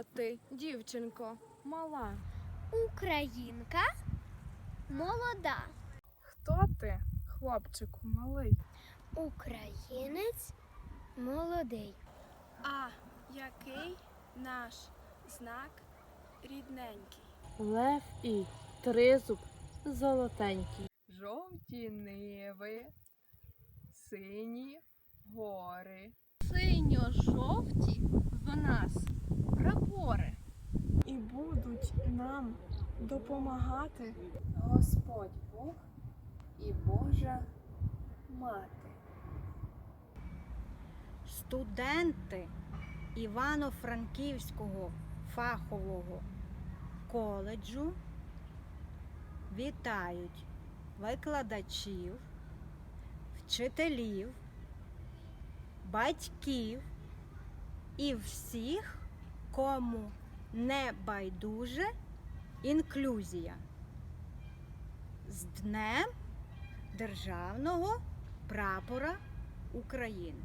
Хто ти, дівчинко, мала? Українка молода. Хто ти, хлопчику малий? Українець молодий. А який наш знак рідненький? Лев і тризуб золотенький. Жовті ниви, сині гори. Синьо-жовті в нас нам допомагати Господь Бог і Божа Мати. Студенти Івано-Франківського фахового коледжу вітають викладачів, вчителів, батьків і всіх, кому не байдуже інклюзія з Днем Державного прапора України.